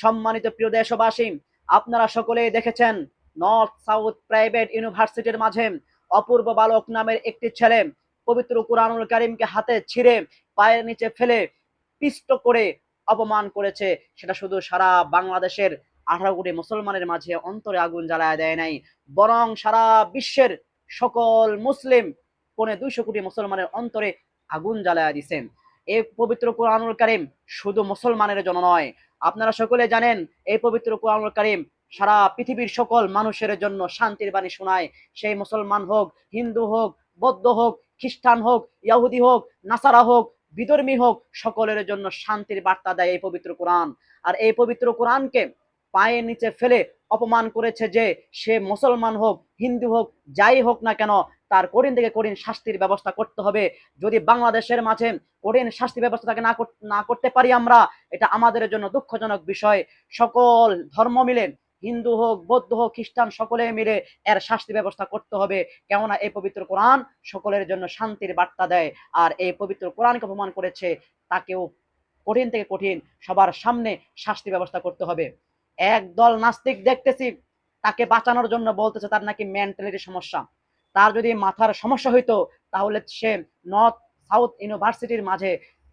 সম্মানিত প্রিয় দেশবাসী, আপনারা সকলেই দেখেছেন নর্থ সাউথ প্রাইভেট ইউনিভার্সিটির মাঝে অপূর্ব বালক নামের একটি ছেলে পবিত্র কুরআনুল কারিমকে হাতে ছিঁড়ে পায়ের নিচে ফেলে পিষ্ট করে অপমান করেছে। সেটা শুধু সারা বাংলাদেশের আঠারো কোটি মুসলমানের মাঝে অন্তরে আগুন জ্বালায় দেয় নাই, বরং সারা বিশ্বের সকল মুসলিম পৌনে দুইশো কোটি মুসলমানের অন্তরে আগুন জ্বালায় দিছে। এই পবিত্র কোরআনুল কারিম শুধু মুসলমানের জন্য নয় আপনারা সকলে জানেন, এই পবিত্র কোরআনুল কারিম সারা পৃথিবীর সকল মানুষের জন্য শান্তির বাণী শোনায়। সেই মুসলমান হোক, হিন্দু হোক, বৌদ্ধ হোক, খ্রিস্টান হোক ইয়াহুদি হোক, নাসারা হোক, বিধর্মী হোক, সকলের জন্য শান্তির বার্তা দেয় এই পবিত্র কোরআন। আর এই পবিত্র কোরআনকে পায়ের নিচে ফেলে অপমান করেছে যে সে মুসলমান হোক, হিন্দু হোক, যাই হোক না কেন, তার কঠিন থেকে কঠিন শাস্তির ব্যবস্থা করতে হবে। যদি বাংলাদেশের মাঝে কঠিন শাস্তি ব্যবস্থাটাকে না না করতে পারি আমরা, এটা আমাদের জন্য দুঃখজনক বিষয়। সকল ধর্ম মিলে, হিন্দু হোক, বৌদ্ধ হোক, খ্রিস্টান, সকলে মিলে এর শাস্তি ব্যবস্থা করতে হবে। কেননা এই পবিত্র কোরআন সকলের জন্য শান্তির বার্তা দেয়, আর এই পবিত্র কোরআনকে অপমান করেছে, তাকেও কঠিন থেকে কঠিন সবার সামনে শাস্তি ব্যবস্থা করতে হবে। একদল নাস্তিক দেখতেছি, তাকে বাঁচানোর জন্য বলতেছে তার নাকি মেন্টালিটি সমস্যা। তার যদি মাথার সমস্যা হইতো, তাহলে সে নর্থ সাউথ ইউনিভার্সিটির মাঝে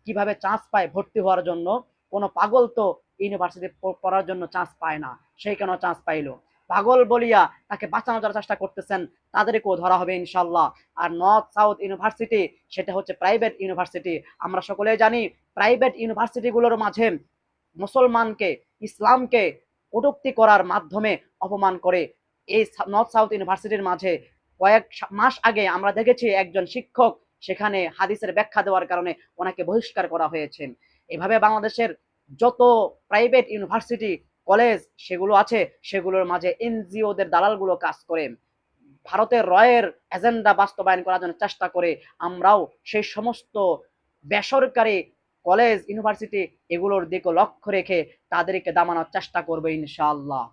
কীভাবে চান্স পায় ভর্তি হওয়ার জন্য? কোনো পাগল তো ইউনিভার্সিটি পড়ার জন্য চান্স পায় না সেই কেন চান্স পাইলো? পাগল বলিয়া তাকে বাঁচানোর যারা চেষ্টা করতেছেন, তাদেরকেও ধরা হবে ইনশাল্লাহ। আর নর্থ সাউথ ইউনিভার্সিটি সেটা হচ্ছে প্রাইভেট ইউনিভার্সিটি আমরা সকলে জানি প্রাইভেট ইউনিভার্সিটিগুলোর মাঝে মুসলমানকে, ইসলামকে কটূক্তি করার মাধ্যমে অপমান করে। এই নর্থ সাউথ ইউনিভার্সিটির মাঝে কয়েক মাস আগে আমরা দেখেছি একজন শিক্ষক সেখানে হাদিসের ব্যাখ্যা দেওয়ার কারণে ওনাকে বহিষ্কার করা হয়েছে। এভাবে বাংলাদেশের যত প্রাইভেট ইউনিভার্সিটি কলেজ সেগুলো আছে, সেগুলোর মাঝে এনজিওদের দালালগুলো কাজ করে। ভারতের রয়ের এজেন্ডা বাস্তবায়ন করার জন্য চেষ্টা করে। আমরাও সেই সমস্ত বেসরকারি কলেজ ইউনিভার্সিটি এগুলোর দিকে লক্ষ্য রেখে তাদেরকে দামানোর চেষ্টা করবে ইনশাআল্লাহ।